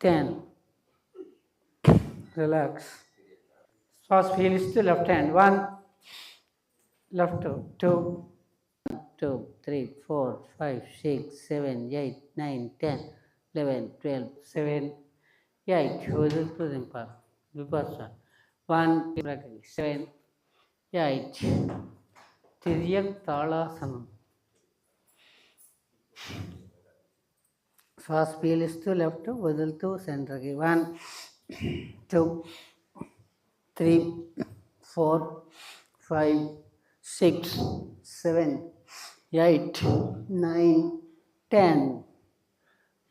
10. Hmm. Relax. First finish the left hand. 1, left two. Two. Two. Three. Four. Five. Six. Seven. eight, 9, 10, 11, 12, 7, 8. Hold it for the power. nine, ten, eleven, twelve, seven, eight. Horizon closing part. Vipassana. One, seven, eight. Tiryak Talasana. శ్వాస పీలిస్తూ left వదులుతూ సెంటర్కి. One two three four five six seven eight nine ten.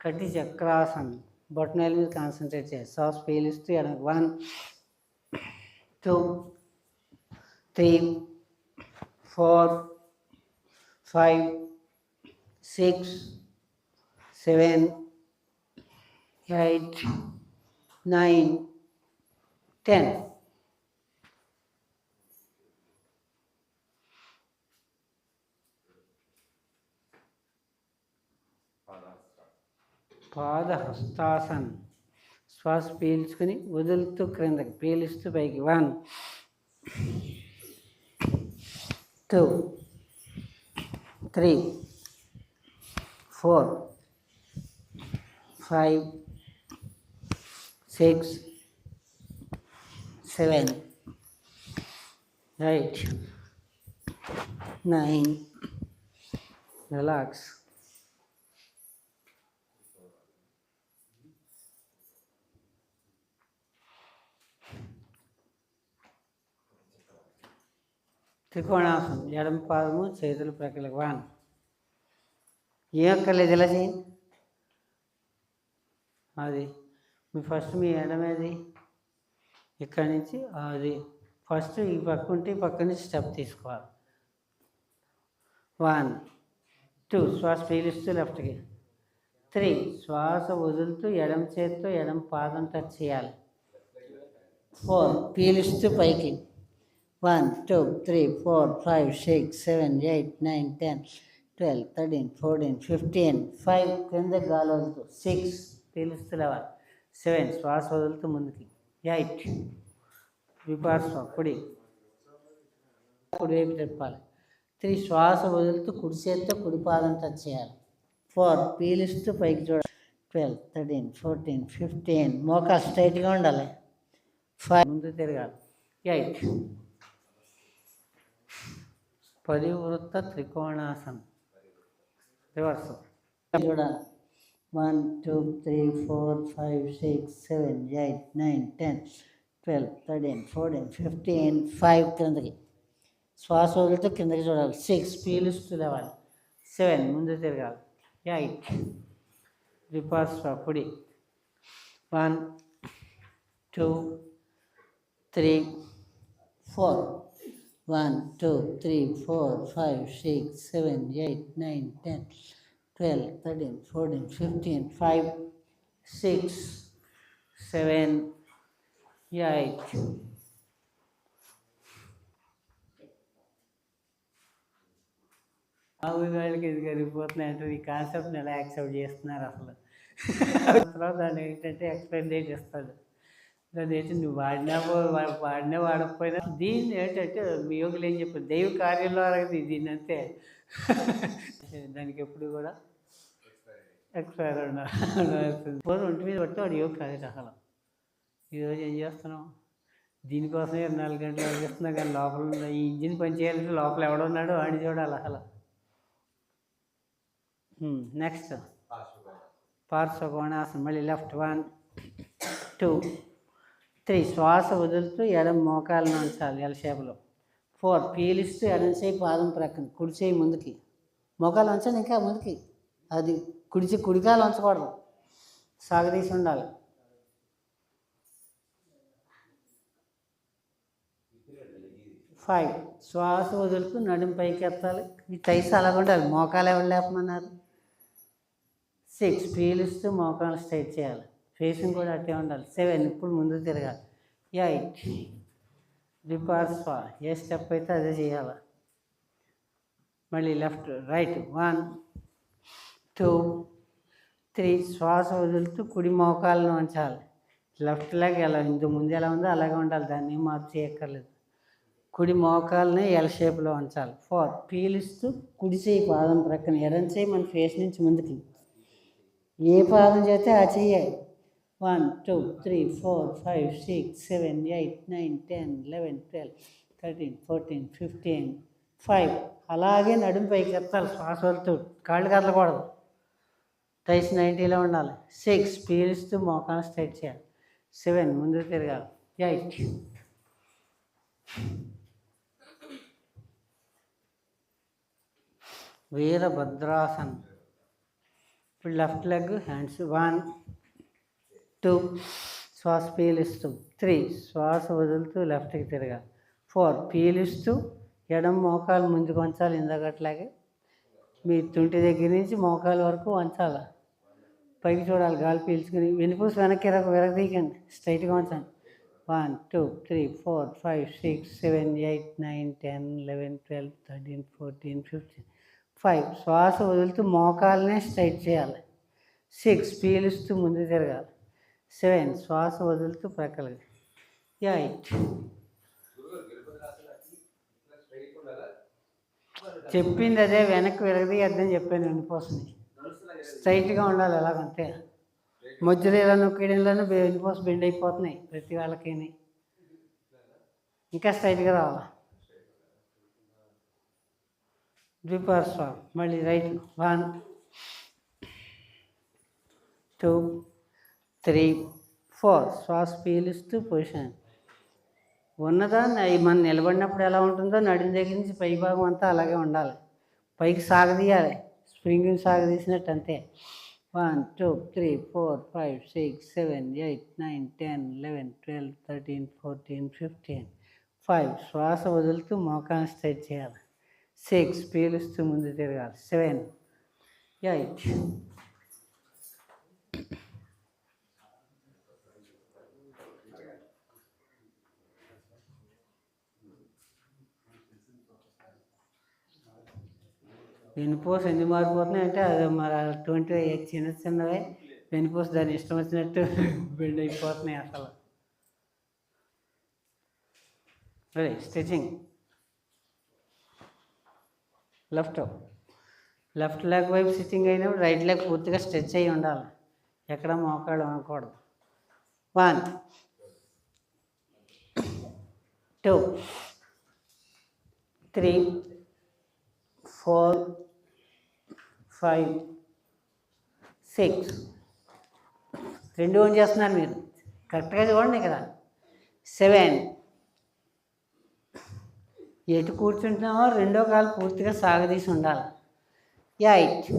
కటి చక్రాసన్. బొట్టనేల మీద concentrate చేయాలి శ్వాస పీలిస్తూ ఎడమ. One two three four five six seven eight nine ten. Padahastasan. శ్వాస పీల్చుకుని వదులుతూ క్రిందకి పీలుస్తూ పైకి. One two three four. Five six seven eight nine relax త్రికోణాసనం ఎడమ పాదము చేతులు ప్రక్కలకు వాన్ ఏం అక్కర్లేదు ఇలా చేయండి అది. మీ ఫస్ట్ మీ ఎడమేది ఇక్కడి నుంచి అది. ఫస్ట్ ఈ పక్క ఉంటే ఈ పక్క నుంచి స్టెప్ తీసుకోవాలి. వన్ టూ శ్వాస పీలుస్తూ లెఫ్ట్కి. త్రీ శ్వాస వదులుతూ ఎడమ చేతితో ఎడమ పాదం టచ్ చేయాలి. ఫోర్ పీలుస్తూ పైకి. One two three four five six seven eight nine ten twelve thirteen fourteen fifteen five కింద గాలి వదులుతూ. సిక్స్ పీలుస్తూ లేవాలి సెవెన్ శ్వాస వదులుతూ ముందుకి. ఎయిట్ విపార్శ్వ కుడి. కుడివైపు తిప్పాలి. త్రీ శ్వాస వదులుతూ కుడి చేతితో కుడి పాదం టచ్ చేయాలి. ఫోర్ పీలుస్తూ పైకి చూడాలి. Twelve thirteen fourteen fifteen. మోకాలు స్ట్రైట్గా ఉండాలి. ఫైవ్ ముందు తిరగాలి. ఎయిట్ పరివృత్త త్రికోణాసనం. రివర్స్. చూడాలి. One two three four five six seven eight nine ten twelve thirteen fourteen fifteen five కిందకి. శ్వాస వదులుతూ కిందకి చూడాలి. సిక్స్ పీలుస్తూ లేవాలి. సెవెన్ ముందు తిరగాలి. ఎయిట్ రిపాస్ కుడి one two three four one two three four five six seven eight nine ten twelve thirteen fourteen fifteen five six seven eight. ఆవు వాళ్ళకి ఇది కరిగిపోతున్నాయి అంటే ఈ కాన్సెప్ట్ని ఎలా యాక్సెప్ట్ చేస్తున్నారు అసలు? తర్వాత దాన్ని ఏంటంటే ఎక్స్ప్లెయిన్ చేసి ఇస్తాడు. దాన్ని ఏంటి నువ్వు వాడినా వాడినా వాడకపోయినా. దీన్ని ఏంటంటే మీ యోగులు ఏం చెప్పారు? దైవ కార్యంలో అరగదు దీన్ని అంతే. దానికి ఎప్పుడు కూడా ఎక్స్పైర్ ఒంటి మీద పట్టి వాడు యోగ కాదు అసలు. ఈరోజు ఏం చేస్తున్నాం దీనికోసం ఇరవై నాలుగు గంటలు చేస్తున్నా కానీ లోపల ఈ ఇంజిన్ పని చేయాలంటే లోపల ఎవడున్నాడో వాడిని చూడాలి అసలు. నెక్స్ట్ పార్శ్వకోణాసనం మళ్ళీ లెఫ్ట్ వన్ టూ త్రీ శ్వాస వదులుతూ ఎడం మోకాలను ఉంచాలి ఎల్ షేప్లో ఫోర్ పీలిస్తూ ఎడం చేయి పాదం ప్రక్కన కుడి చేయి ముందుకి. మోకాలు ఉంచాను ఇంకా ముందుకి. అది. కుడిచి కుడికాయలు ఉంచకూడదు. సాగదీసి ఉండాలి. ఫైవ్ శ్వాస వదులుతూ నడుం పైకి ఎత్తాలి. ఈ టైస్ అలాగ ఉండాలి. మోకాలు ఎవరు లేపమన్నారు? సిక్స్ పీలుస్తూ మోకాలు స్ట్రైట్ చేయాలి. ఫేసింగ్ కూడా అట్టే ఉండాలి. సెవెన్ ఇప్పుడు ముందు తిరగాలి. ఎయిట్ రిపార్స్ ఏ స్టెప్ అయితే అదే చేయాలి. మళ్ళీ left right one two three శ్వాస వదులుతూ కుడి మోకాలను ఉంచాలి లెఫ్ట్ లెగ్ ఎలా ఇంత ముందు ఎలా ఉందో అలాగే ఉండాలి. దాన్ని మార్పు చేయక్కర్లేదు. కుడి మోకాలని ఎల్ షేప్లో ఉంచాలి. ఫోర్ పీలుస్తూ కుడి చేయి పాదం ప్రక్కన ఎడం చేయి మన ఫేస్ నుంచి ముందుకి. ఏ పాదం చేస్తే ఆ చెయ్యాలి one two three four five six seven eight nine ten eleven twelve thirteen fourteen fifteen five అలాగే నడుము పైకి ఎత్తాలి. శ్వాస వదులుతూ. కాళ్ళు కదలకూడదు. టైస్ నైంటీలో ఉండాలి. సిక్స్ పీలుస్తూ మోకాలు స్ట్రైట్ చేయాలి. సెవెన్ ముందు తిరగాలి. ఎయిట్. వీరభద్రాసన్. ఇప్పుడు left leg hands one two. శ్వాస పీలుస్తూ. త్రీ. శ్వాస వదులుతూ లెఫ్ట్కి తిరగాలి. ఫోర్. పీలుస్తూ. ఎడం మోకాలు ముందుకు ఉంచాలి. ఇందాకట్లాగే మీ తుంటి దగ్గర నుంచి మోకాలు వరకు వంచాలి? పైకి చూడాలి గాలి పీల్చుకుని. వెనుపూసి వెనక్కి విరగ విరగదీయకండి స్ట్రైట్గా ఉంచండి one two three four five six seven eight nine ten eleven twelve thirteen fourteen fifteen five శ్వాస వదులుతూ మోకాలనే స్ట్రైట్ చేయాలి. సిక్స్ పీలుస్తూ ముందు తిరగాలి సెవెన్ శ్వాస వదులుతూ ప్రక్కలకి ఎయిట్ చెప్పింది అదే వెనక్కి విరగది అర్థం చెప్పాను వెనుపోసని స్ట్రైట్గా ఉండాలి ఎలాగంతే మధ్యలో ఇలా నొక్కేయడంలోనే వెనుపోస బెండ్ అయిపోతున్నాయి ప్రతి వాళ్ళకి ఇంకా స్ట్రైట్గా రావాలి? ద్విపార్శ్వ మళ్ళీ right one two three four. శ్వాస పీలుస్తూ పొజిషన్ ఉన్నదాన్ని అవి మనం నిలబడినప్పుడు ఎలా ఉంటుందో నడిన దగ్గర నుంచి పై భాగం అంతా అలాగే ఉండాలి. పైకి సాగదీయాలి. స్ప్రింగింగ్ సాగదీసినట్టు అంతే. One two three four five six seven eight nine ten eleven twelve thirteen fourteen fifteen. Five శ్వాస వదులుతూ మోకాన్ని స్ట్రెచ్ చేయాలి. సిక్స్ పీలుస్తూ ముందు తిరగాలి. సెవెన్ ఎయిట్ వెనుపోసి ఎన్ని మారిపోతున్నాయి అంటే అది మరి అటువంటి చిన్న చిన్నవే. వెనుపోసి దాని ఇష్టం వచ్చినట్టు బెండ్ అయిపోతున్నాయి అసలు. అదే స్టిచ్చింగ్. లెఫ్ట్. లెఫ్ట్ లెగ్ వైపు స్టిచ్చింగ్ అయినప్పుడు రైట్ లెగ్ పూర్తిగా స్ట్రెచ్ అయ్యి ఉండాలి. ఎక్కడ మోకాళ్ళు అనకూడదు one. Two. Three. Four five six. రెండు ఓన్ చేస్తున్నారు మీరు. కరెక్ట్గా చూడండి ఇక్కడ. సెవెన్. ఎటు కూర్చుంటున్నామో రెండో కాలు పూర్తిగా సాగదీసి ఉండాలి. ఎయిట్.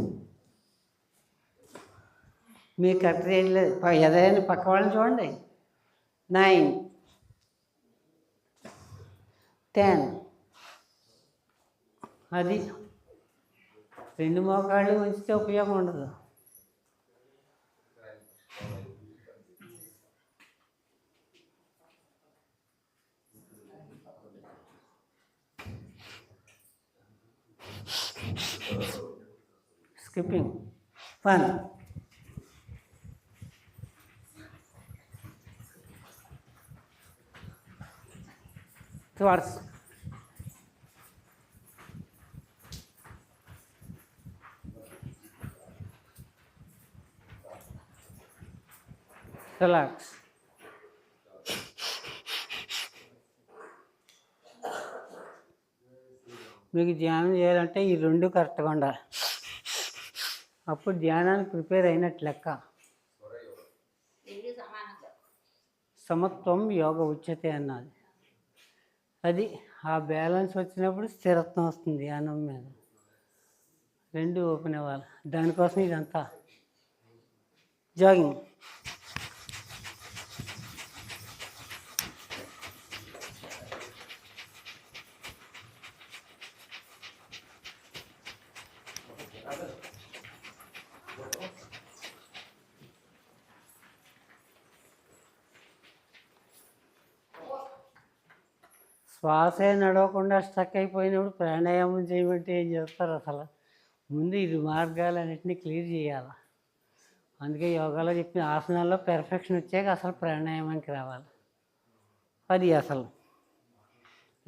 మీరు కరెక్ట్ చేయలేదు ఏదైనా పక్క వాళ్ళని చూడండి. నైన్. టెన్. అది రెండు మోకాళ్ళు ఉంచితే ఉపయోగం ఉండదు స్కిప్పింగ్ వన్ టువర్డ్స్ రిలాక్స్ మీకు ధ్యానం చేయాలంటే ఈ రెండు కరెక్ట్గా ఉండాలి. అప్పుడు ధ్యానానికి ప్రిపేర్ అయినట్టు లెక్క. సమత్వం యోగ ఉచ్యతే అన్నది. అది ఆ బ్యాలెన్స్ వచ్చినప్పుడు స్థిరత్వం వస్తుంది ధ్యానం మీద. రెండు ఓపెన్ అవ్వాలి. దానికోసం ఇదంతా. జాగింగ్. శ్వాసే నడవకుండా స్ట్రక్ అయిపోయినప్పుడు ప్రాణాయామం చేయమంటే ఏం చేస్తారు అసలు? ముందు ఇది మార్గాలన్నింటినీ క్లియర్ చేయాలి? అందుకే యోగాలో చెప్పిన ఆసనాల్లో పెర్ఫెక్షన్ వచ్చాక అసలు ప్రాణాయామానికి రావాలి. అది అసలు.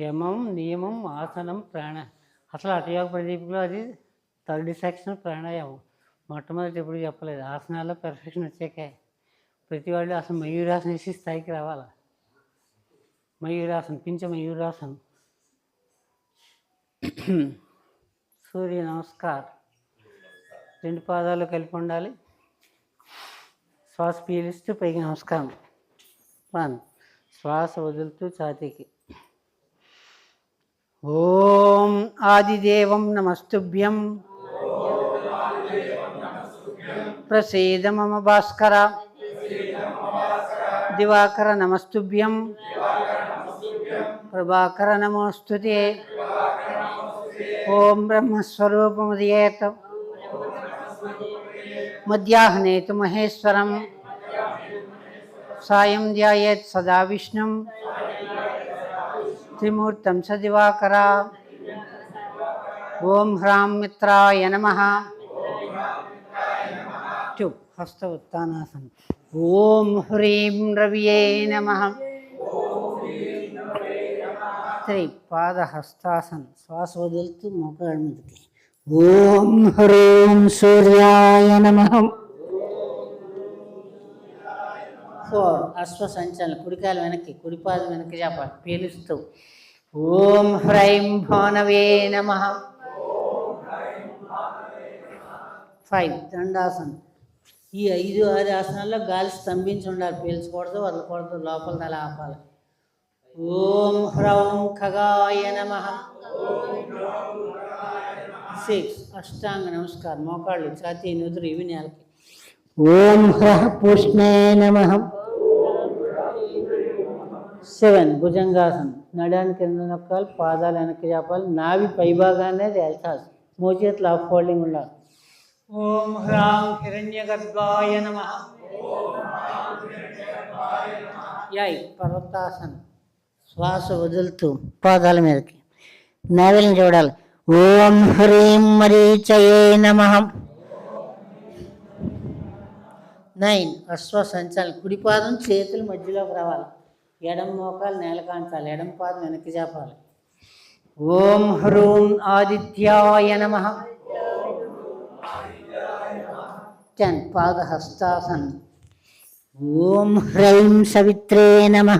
యమం నియమం ఆసనం ప్రాణ అసలు అటయోగ ప్రదీపంలో అది థర్డ్ సెక్షన్ ప్రాణాయామం. మొట్టమొదటి ఎప్పుడు చెప్పలేదు. ఆసనాల్లో పెర్ఫెక్షన్ వచ్చాకే. ప్రతి వాళ్ళు అసలు మయూరాసన వేసి స్థాయికి రావాలి? మయూరాసన్ పింఛ మయూరాసన్. సూర్య నమస్కార్. రెండు పాదాలు కలిపి ఉండాలి. శ్వాస పీలిస్తూ పైకి నమస్కారం. వన్. శ్వాస వదులుతూ ఛాతీకి. ఓం ఆదిదేవం నమస్తుభ్యం. ప్రసీద మమ భాస్కర. దివాకర నమస్తుభ్యం. ప్రభాకర నమోస్తుతే ఓం బ్రహ్మస్వరూపముదయేత. మధ్యాహ్నే తు మహేశ్వరం. సాయం ధ్యాయేత్ సదా విష్ణుం. త్రిమూర్తం స దివాకర. ఓం హ్రాం మిత్రాయ నమ. హస్త ఉత్తానాసనం. ఓం హ్రీం రవియే నమ. రాత్రి పాద శ్వాస వదులుతూ మోకాళ్ళ మీదకి. ఓం హ్రీం సూర్యాయ నమ. ఫోర్ అశ్వ సంచలనం కుడికాలు వెనక్కి కుడిపాదం వెనక్కి చెప్పాలి పీలుస్తూ. ఓం హ్రైం భానవే నమ. ఫైవ్ దండాసనం. ఈ ఐదు ఆరు ఆసనాల్లో గాలి స్తంభించి ఉండాలి పీల్చకూడదు వదలకూడదు లోపల తల ఆపాలి. ఓం హ్రౌం ఖగాయ నమ సిక్స్ అష్టాంగ నమస్కారం మోకాళ్ళు ఛాతీ నుదురు ఇవి నేలకి ఓం హ్రః పుష్ణే నమ సెవెన్ భుజంగాసనం నడానికి కింద నొక్కాలి పాదాలు వెనక్కి చెప్పాలి నావి పైభాగానే తేల్చాలి మోచేతులు ఆఫ్ ఫోల్డింగ్ ఉండాలి ఓం హ్రాం హిరణ్య గర్భాయ నమ యై పర్వతాసనం శ్వాస వదులుతూ పాదాల మీదకి. నావెల్ని చూడాలి ఓం హ్రీం మరీచయే నమ. నైన్. అశ్వసంచాలి. కుడిపాదం కుడి పాదం చేతుల మధ్యలోకి రావాలి. ఎడం మోకాలు నేలకాంచాలి ఎడం పాదం వెనక్కి చేపాలి ఓం హ్రూం ఆదిత్యాయ నమ. టెన్. పాదహస్తాసన్. ఓం హ్రైం సవిత్రే నమ.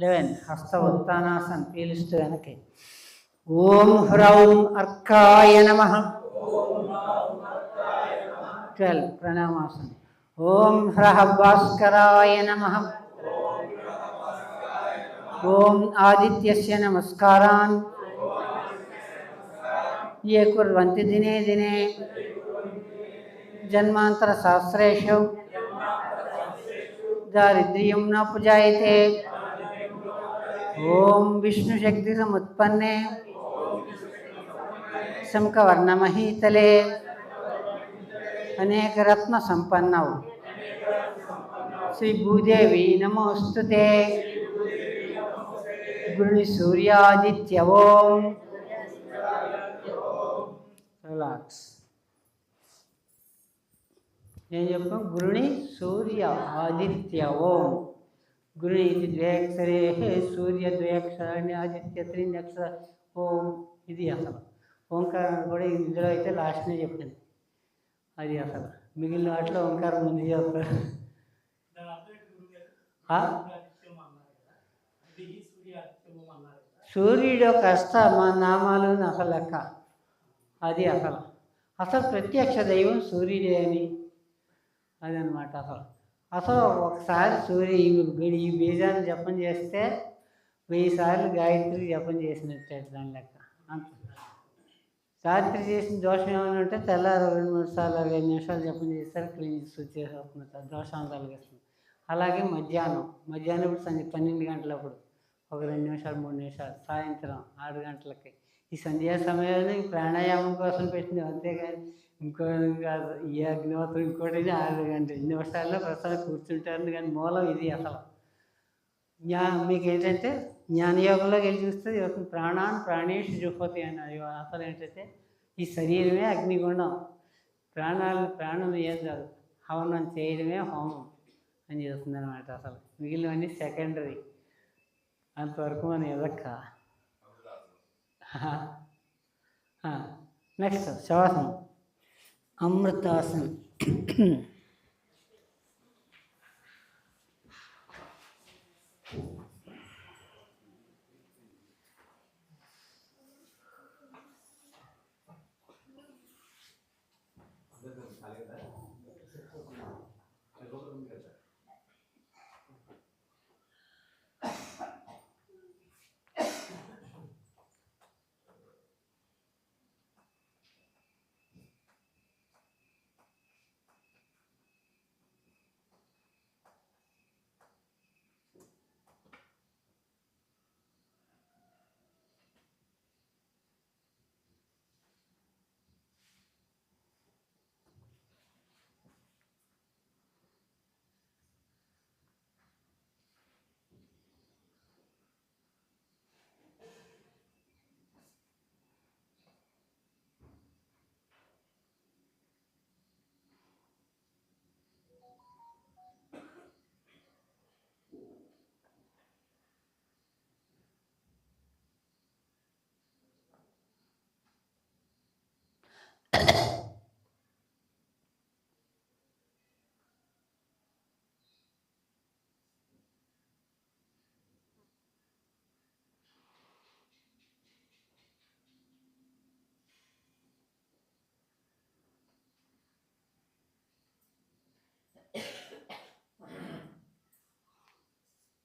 లెవెన్ హస్త ఉత్తానాసన్ పీలుస్తూ వెనక్కి ఓం హ్రౌం అర్కాయ నమ ట్వెల్వ్ ప్రణామాసనం ఓం హ్రః భాస్కరాయ నమ ఓం ఆదిత్యస్య నమస్కారాన్ ये कुर्वन्ति दिने दिने जन्मान्तरशास्त्रेषु दारिद्र्यं न पुजायते ॐ विष्णुशक्तिसमुत्पन्ने शङ्खवर्णमहीतले अनेकरत्नसम्पन्नौ श्रीभूदेवी नमोऽस्तु ते गुरुसूर्यादित्य ॐ రిలాక్స్ ఏం చెప్పాం గురుని సూర్య ఆదిత్య ఓం గురు ఇది ద్వేక్షరే సూర్య ద్వేక్షరాన్ని ఆదిత్య త్రిన్యక్షర ఓం ఇది అసలు ఓంకారం కూడా ఇందులో అయితే లాస్ట్నే చెప్పింది అది అసలు మిగిలిన వాటిలో ఓంకారం ముందు చెప్తారు సూర్యుడు యొక్క అష్ట మా నామాలు అసలు లెక్క అది అసలు అసలు ప్రత్యక్ష దైవం సూర్యుడే అని అదనమాట అసలు అసలు ఒకసారి సూర్య ఈ ఈ బీజాన్ని జపం చేస్తే వెయ్యి సార్లు గాయత్రి జపం చేసినట్టే దాని లెక్క. అంత రాత్రి చేసిన దోషం ఏమైనా ఉంటే తెల్లారు రెండు మూడు సార్లు ఐదు నిమిషాలు జపం చేస్తారు క్లీన్ శుద్ధి దోషాలు తొలగిస్తుంది. అలాగే మధ్యాహ్నం మధ్యాహ్నం ఇప్పుడు సంధ్య పన్నెండు గంటలప్పుడు ఒక రెండు నిమిషాలు మూడు నిమిషాలు సాయంత్రం ఆరు గంటలకి. ఈ సంధ్యా సమయాన్ని ప్రాణాయామం కోసం పెట్టింది అంతేగాని ఇంకో కాదు. ఈ అగ్నిహోత్రం ఇంకోటి ఆరు గంటలు ఎన్ని నిమిషాల్లో ప్రసాదం కూర్చుంటారు కానీ మూలం ఇది అసలు. జ్ఞా మీకు ఏంటంటే జ్ఞానయోగంలోకి వెళ్ళి చూస్తే ఇవన్నీ ప్రాణాన్ ప్రాణేషు జుహోతి అని అసలు ఏంటంటే ఈ శరీరమే అగ్నిగుండం. ప్రాణాలు ప్రాణం ఏం కాదు. హవనం చేయడమే హోమం అని చెప్తుంది అనమాట అసలు. మిగిలినవన్నీ సెకండరీ. అంతవరకు మనం ఎదక్క? నెక్స్ట్ శ్వాసం அமிர்தாசன்.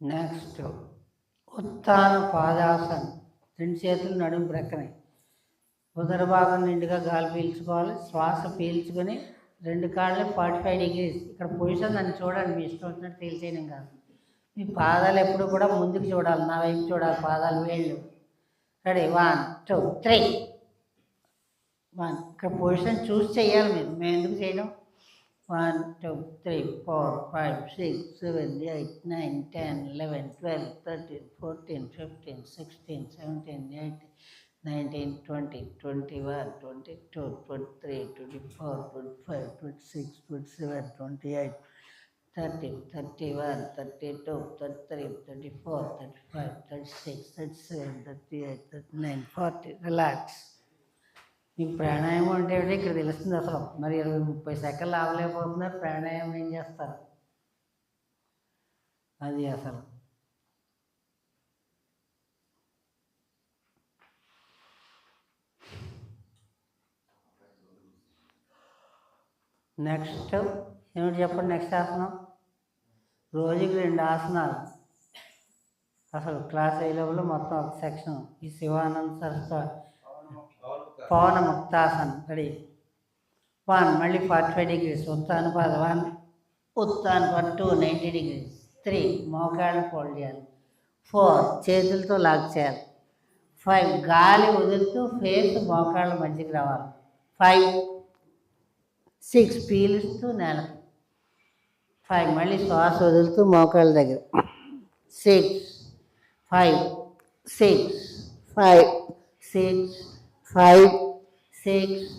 నెక్స్ట్ ఉత్తాన పాదాసన్. రెండు చేతులు నడుము ప్రక్కనే. ఉదర భాగం నిండుగా గాలి పీల్చుకోవాలి. శ్వాస పీల్చుకొని రెండు కాళ్ళు ఫార్టీ ఫైవ్ డిగ్రీస్. ఇక్కడ పొజిషన్ నన్ను చూడండి మీ ఇష్టం వచ్చినట్టు తేల్చేయడం కాదు మీ పాదాలు ఎప్పుడు కూడా ముందుకు చూడాలి నా వైపు చూడాలి పాదాలు వేళ్ళు. Ready? One two three. One. ఇక్కడ పొజిషన్ చూసి చేయాలి మీరు. మేము ఎందుకు చేయడం one two three four five six seven eight nine ten eleven twelve thirteen fourteen fifteen sixteen seventeen eighteen. nineteen twenty twenty one twenty two twenty three twenty four twenty five twenty six twenty seven twenty eight thirty thirty one thirty two thirty three thirty four thirty five thirty six thirty seven thirty eight thirty nine forty relax మీకు ప్రాణాయామం అంటే ఏంటో ఇక్కడ తెలుస్తుంది అసలు మరి ఇరవై ముప్పై సెకండ్లు ఆగలేకపోతున్నారు ప్రాణాయామం ఏం చేస్తారు అది అసలు నెక్స్ట్ ఏమిటి చెప్పండి నెక్స్ట్ ఆసనం? రోజుకి రెండు ఆసనాలు. అసలు క్లాస్ అయ్యేలోపల మొత్తం ఒక సెక్షన్. ఈ శివానంద సరస్వతి పవన ముక్తాసనం. రెడీ? వన్ మళ్ళీ ఫార్టీ ఫైవ్ డిగ్రీస్. ఉత్తానుపాద వన్ ఉత్తానుపాద టూ నైంటీ డిగ్రీస్. త్రీ మోకాళ్ళు ఫోల్డ్ చేయాలి. ఫోర్ చేతులతో లాక్ చేయాలి. ఫైవ్ గాలి వదులుతూ ఫేస్ మోకాళ్ళ మధ్యకి రావాలి. ఫైవ్ సిక్స్ పీలుస్తూ నెల. ఫైవ్ మళ్ళీ శ్వాస వదులుతూ మోకాళ్ళ దగ్గర. Six five six five six five six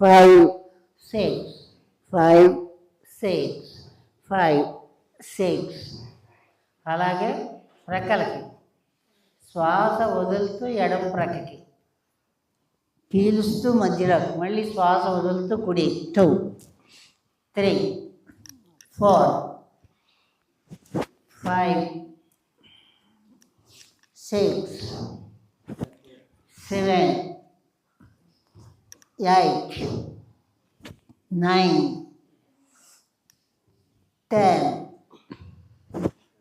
five six five six five six. అలాగే రెక్కలకి. శ్వాస వదులుతూ ఎడమ ప్రక్కకి పీలుస్తూ మధ్యలోకి. మళ్ళీ శ్వాస వదులుతూ కుడి. Two. Three four five six seven eight nine ten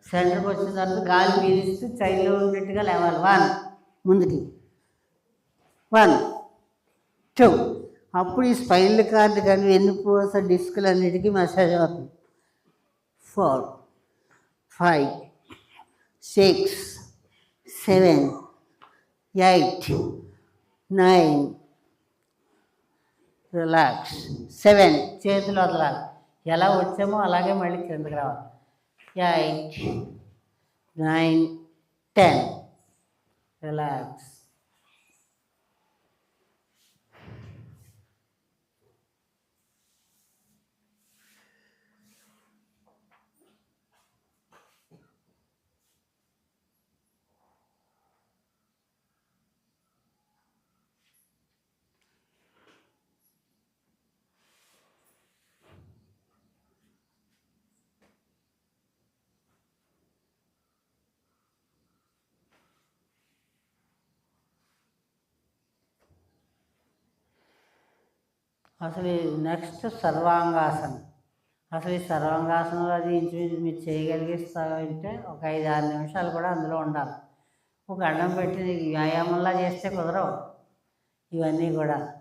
సెంటర్కి వచ్చిన తర్వాత గాలి పీలిస్తూ చైల్లో ఉన్నట్టుగా లేవాలి. వన్ ముందుకి. వన్ టూ అప్పుడు ఈ స్పైనల్ కార్డు కానీ వెన్నుపూస డిస్కులు అన్నిటికీ మసాజ్ అవుతుంది. Four five six seven eight nine relax seven చేతులు వదలాలి. ఎలా వచ్చామో అలాగే మళ్ళీ క్రిందకి రావాలి. Eight nine ten relax. అసలు నెక్స్ట్ సర్వాంగాసనం. అసలు ఈ సర్వాంగాసనంలో అది ఇంచుమించు మీరు చేయగలిగిస్తారంటే ఒక ఐదు ఆరు నిమిషాలు కూడా అందులో ఉండాలి. ఒక అన్నం పెట్టి నీకు వ్యాయామంలా చేస్తే కుదరవు ఇవన్నీ కూడా.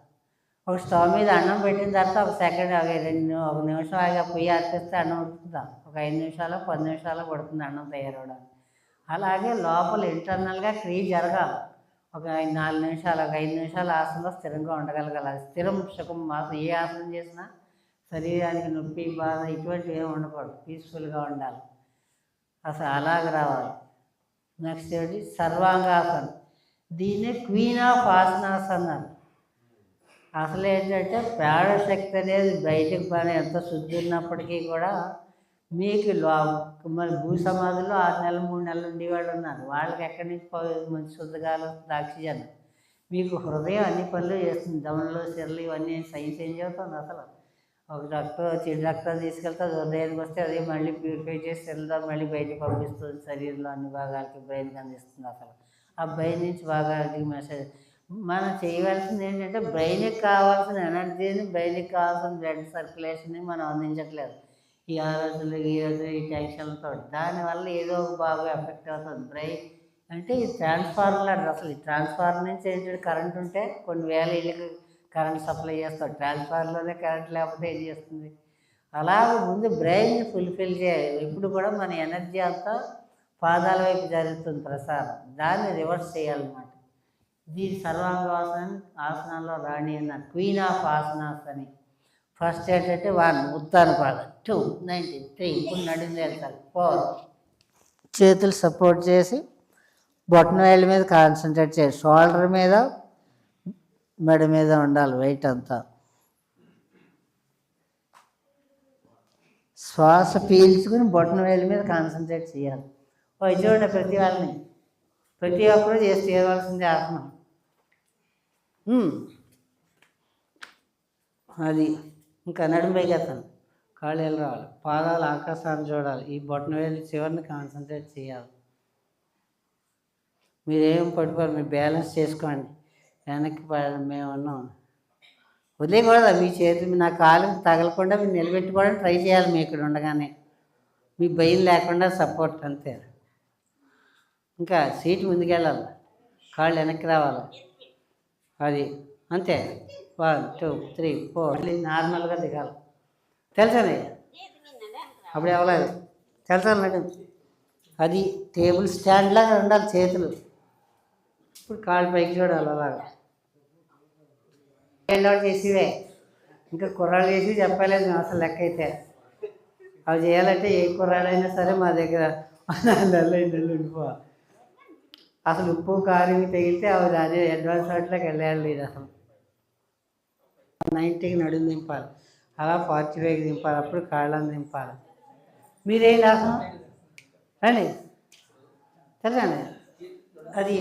ఒక స్టవ్ మీద అన్నం పెట్టిన తర్వాత ఒక సెకండ్ ఒక రెండు ఒక నిమిషం ఆగా పొయ్యి అర్పిస్తే అన్నం ఉడుకుతుందా? ఒక ఐదు నిమిషాలు పది నిమిషాలు పడుతుంది అన్నం తయారవడానికి. అలాగే లోపల ఇంటర్నల్గా క్రియ జరగాలి. ఒక ఐదు నాలుగు నిమిషాలు ఒక ఐదు నిమిషాలు ఆసనంలో స్థిరంగా ఉండగలగాలి. స్థిరం సుఖం మాత్రం ఏ ఆసనం చేసినా శరీరానికి నొప్పి బాధ ఇటువంటివి ఏమి ఉండకూడదు. పీస్ఫుల్గా ఉండాలి. అసలు అలాగ రావాలి. నెక్స్ట్ ఏంటి సర్వాంగాసనం. దీన్ని క్వీన్ ఆఫ్ ఆసనాస్ అన్నారు. అసలు ఏంటంటే ప్రాణశక్తి అనేది బయటకు పని ఎంత శుద్ధి ఉన్నప్పటికీ కూడా మీకు లో మరి భూ సమాధిలో ఆరు నెలలు మూడు నెలలు ఉండేవాళ్ళు ఉన్నారు. వాళ్ళకి ఎక్కడి నుంచి మంచి శుద్ధగాలు ఆక్సిజన్. మీకు హృదయం అన్ని పనులు చేస్తుంది. దమ్ములు సిరలు ఇవన్నీ సైన్స్ ఏం చేస్తుంది అసలు? ఒక డాక్టర్ చెడు డాక్టర్ తీసుకెళ్తే హృదయానికి వస్తే అదే మళ్ళీ ప్యూరిఫై చేసి సిరలతో మళ్ళీ బయటకు పంపిస్తుంది. శరీరంలో అన్ని భాగాలకి బ్రెయిన్కి అందిస్తుంది అసలు. ఆ బ్రెయిన్ నుంచి భాగాలకి మెసేజ్. మనం చేయవలసింది ఏంటంటే బ్రెయిన్కి కావాల్సిన ఎనర్జీని బ్రెయిన్కి కావాల్సిన బ్లడ్ సర్క్యులేషన్ని మనం అందించట్లేదు. ఈ ఆలోచనలు ఈ రోజు ఈ టెన్షన్లతో దానివల్ల ఏదో ఒక బాగా ఎఫెక్ట్ అవుతుంది. బ్రెయిన్ అంటే ఈ ట్రాన్స్ఫార్మర్ అసలు. ఈ ట్రాన్స్ఫార్మర్ నుంచి ఏంటంటే కరెంట్ ఉంటే కొన్ని వేల ఇళ్ళకి కరెంట్ సప్లై చేస్తారు. ట్రాన్స్ఫార్మర్లోనే కరెంట్ లేకపోతే ఏం చేస్తుంది? అలాగే ముందు బ్రెయిన్ ఫుల్ఫిల్ చేయాలి. ఇప్పుడు కూడా మన ఎనర్జీ అంతా పాదాల వైపు జరుగుతుంది ప్రసారం. దాన్ని రివర్స్ చేయాలన్నమాట. దీని సర్వాంగవాసన ఆసనాల్లో రాణి అన్నారు. క్వీన్ ఆఫ్ ఆసనాస్ అని. ఫస్ట్ ఏంటంటే వన్ ఉత్తాన పాద టూ నైన్టీన్ త్రీ ఇప్పుడు నడుము వెళ్తారు ఫోర్. చేతులు సపోర్ట్ చేసి బొట్టన వేళ్ళ మీద కాన్సన్ట్రేట్ చేయాలి షోల్డర్ మీద మెడ మీద ఉండాలి వెయిట్ అంతా. శ్వాస పీల్చుకుని బొట్టన వేళ్ళ మీద కాన్సన్ట్రేట్ చేయాలి. ఓ చూడండి ప్రతి వాళ్ళని. ప్రతి ఒక్కరూ చేసి చేయవలసింది ఆసనం అది. ఇంకా నడుము కాళ్ళు వెళ్ళి రావాలి. పాదాలు ఆకాశాన్ని చూడాలి. ఈ బొట్టన వేలు చివరిని కాన్సన్ట్రేట్ చేయాలి. మీరేం పట్టుకోరు మీరు బ్యాలెన్స్ చేసుకోండి. వెనక్కి మేము ఉన్నాం. వదిలేయకూడదు మీ చేతి మీ- నా కాలు తగలకుండా మీరు నిలబెట్టుకోవడానికి ట్రై చేయాలి మీ ఇక్కడ ఉండగానే. మీ భయం లేకుండా సపోర్ట్ అంతే. ఇంకా సీట్ ముందుకెళ్ళాలి. కాళ్ళు వెనక్కి రావాలి. అది అంతే. వన్ టూ త్రీ ఫోర్ మళ్ళీ నార్మల్గా దిగాలి. తెలుసండి అప్పుడు ఎవలేదు తెలుసా మేడం? అది టేబుల్ స్టాండ్ లాగా ఉండాలి చేతులు. ఇప్పుడు కాళ్ళు పైకి చూడాలి అలాగా. ఏంటో చేసివే. ఇంకా కుర్రాళ్ళు చేసి చెప్పలేదు మేము అసలు లెక్క అయితే. అవి చేయాలంటే ఏ కుర్రాడైనా సరే మా దగ్గర నెల నెలలు ఉండిపో. అసలు ఉప్పు కారం తగిలితే అవి అదే అడ్వాన్స్ వాటిలోకి వెళ్ళాలి లేదు అసలు. నైంటీకి నడుము దింపాలి. అలా ఫార్టీ ఫైవ్కి దింపాలి. అప్పుడు కాళ్ళని దింపాలి. మీరేం అసలు రండి. సరేనండి అది